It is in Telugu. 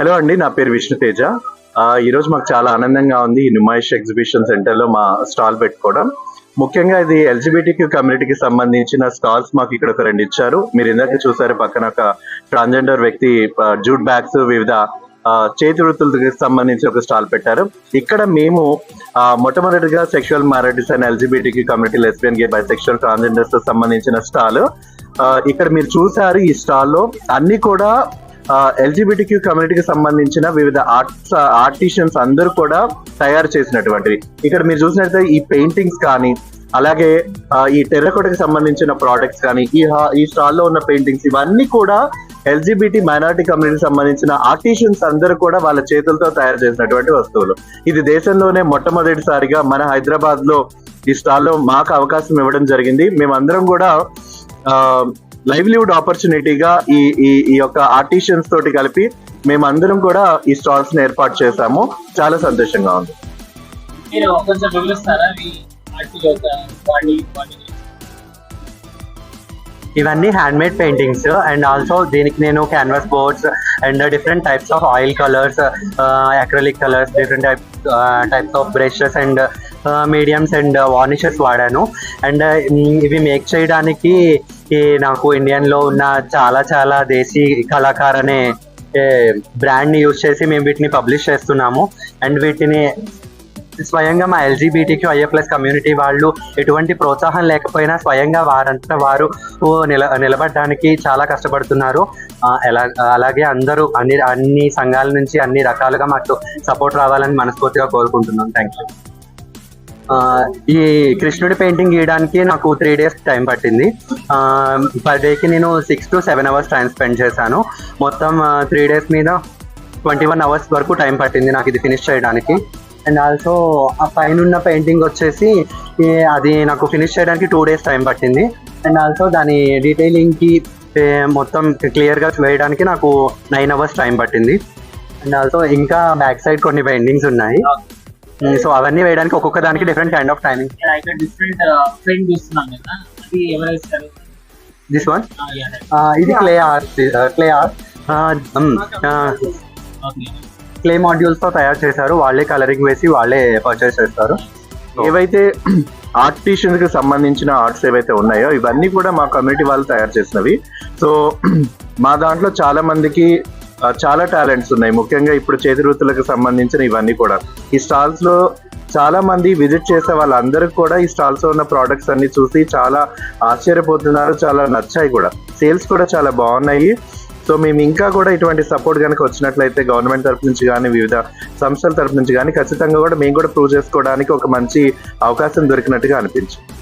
హలో అండి నా పేరు విష్ణుతేజ తేజ. ఈరోజు మాకు చాలా ఆనందంగా ఉంది ఈ నుమాయిష్ ఎగ్జిబిషన్ సెంటర్లో మా స్టాల్ పెట్టుకోవడం. ముఖ్యంగా ఇది ఎల్జిబిటికి కమ్యూనిటీకి సంబంధించిన స్టాల్స్ మాకు ఇక్కడ ఒక రెండు ఇచ్చారు. మీరు ఇందాక చూసారు పక్కన ఒక ట్రాన్స్జెండర్ వ్యక్తి జూట్ బ్యాగ్స్ వివిధ చేతి వృత్తులకి సంబంధించి ఒక స్టాల్ పెట్టారు. ఇక్కడ మేము మొట్టమొదటిగా sexual marriages and ఎల్జిబిటికి community lesbian gay bisexual transgenders సంబంధించిన స్టాల్. ఇక్కడ మీరు చూసారు ఈ స్టాల్లో అన్ని కూడా ఎల్జిబిటిక్యూ కమ్యూనిటీకి సంబంధించిన వివిధ ఆర్ట్స్ ఆర్టిషియన్స్ అందరూ కూడా తయారు చేసినటువంటివి. ఇక్కడ మీరు చూసినట్లయితే ఈ పెయింటింగ్స్ కానీ అలాగే ఈ టెర్రకోటకి సంబంధించిన ప్రోడక్ట్స్ కానీ ఈ హా- ఈ స్టాల్లో ఉన్న పెయింటింగ్స్ ఇవన్నీ కూడా ఎల్జిబిటి మైనారిటీ కమ్యూనిటీకి సంబంధించిన ఆర్టిషియన్స్ అందరూ కూడా వాళ్ళ చేతులతో తయారు చేసినటువంటి వస్తువులు. ఇది దేశంలోనే మొట్టమొదటిసారిగా మన హైదరాబాద్లో ఈ స్టాల్లో మాకు అవకాశం ఇవ్వడం జరిగింది. మేమందరం కూడా లైవ్లీవుడ్ ఆపర్చునిటీగా ఈ ఈ ఈ యొక్క ఆర్టిషియన్స్ తోటి కలిపి మేమందరం కూడా ఈ స్టాల్స్ని ఏర్పాటు చేశాము. చాలా సంతోషంగా ఉంది. మీరు కొంచెం వివరిస్తారా? ఇవన్నీ hand made paintings and also దీనికి నేను canvas boards and different types of oil colours acrylic colours different type types of brushes and mediums and varnishes వాడాను. అండ్ uh, ఇవి మేక్ చేయడానికి నాకు ఇండియన్లో ఉన్న చాలా చాలా దేశీ కళాకార్ అనే బ్రాండ్ని యూజ్ చేసి మేము వీటిని పబ్లిష్ చేస్తున్నాము. అండ్ వీటిని స్వయంగా మా ఎల్జీబీటీకి ఐఏ ప్లస్ కమ్యూనిటీ వాళ్ళు ఎటువంటి ప్రోత్సాహం లేకపోయినా స్వయంగా వారంతా వారు నిల నిలబడడానికి చాలా కష్టపడుతున్నారు. ఎలా అలాగే అందరూ అన్ని అన్ని సంఘాల నుంచి అన్ని రకాలుగా మాకు సపోర్ట్ రావాలని మనస్ఫూర్తిగా కోరుకుంటున్నాం. Thank you. ఈ కృష్ణుడి పెయింటింగ్ గీయడానికి నాకు త్రీ డేస్ టైం పట్టింది. పర్ డేకి నేను six to seven hours time spend చేశాను. మొత్తం త్రీ డేస్ మీద ట్వంటీ వన్ అవర్స్ వరకు టైం పట్టింది నాకు ఇది ఫినిష్ చేయడానికి. అండ్ ఆల్సో ఆ పైన ఉన్న పెయింటింగ్ వచ్చేసి అది నాకు ఫినిష్ చేయడానికి టూ డేస్ టైం పట్టింది. అండ్ ఆల్సో దాని డీటెయిలింగ్కి మొత్తం క్లియర్గా వేయడానికి నాకు నైన్ అవర్స్ టైం పట్టింది. అండ్ ఆల్సో ఇంకా బ్యాక్ సైడ్ కొన్ని పెయింటింగ్స్ ఉన్నాయి. సో అవన్నీ వేయడానికి ఒక్కొక్క దానికి డిఫరెంట్ కైండ్ ఆఫ్ టైమింగ్ ఇక్కడ డిఫరెంట్ ఫ్రేమ్ చూస్తున్నాం కదా. అది ఎవరు వేస్తారు? This one. ఇది clay art clay art clay మాడ్యూల్స్తో తయారు చేశారు. వాళ్ళే కలరింగ్ వేసి వాళ్ళే పర్చేస్ చేస్తారు. ఏవైతే ఆర్టిషియన్స్కి సంబంధించిన ఆర్ట్స్ ఏవైతే ఉన్నాయో ఇవన్నీ కూడా మా కమ్యూనిటీ వాళ్ళు తయారు చేసినవి. సో మా దాంట్లో చాలా మందికి చాలా టాలెంట్స్ ఉన్నాయి. ముఖ్యంగా ఇప్పుడు చేతి వృత్తులకు సంబంధించిన ఇవన్నీ కూడా. ఈ స్టాల్స్లో చాలా మంది విజిట్ చేసే వాళ్ళందరికీ కూడా ఈ స్టాల్స్లో ఉన్న ప్రోడక్ట్స్ అన్ని చూసి చాలా ఆశ్చర్యపోతున్నారు చాలా నచ్చాయి కూడా. సేల్స్ కూడా చాలా బాగున్నాయి. సో మేము ఇంకా కూడా ఇటువంటి సపోర్ట్ కనుక వచ్చినట్లయితే గవర్నమెంట్ తరపు నుంచి కానీ వివిధ సంస్థల తరపు నుంచి కానీ ఖచ్చితంగా కూడా మేము కూడా ప్రూవ్ చేసుకోవడానికి ఒక మంచి అవకాశం దొరికినట్టుగా అనిపించింది.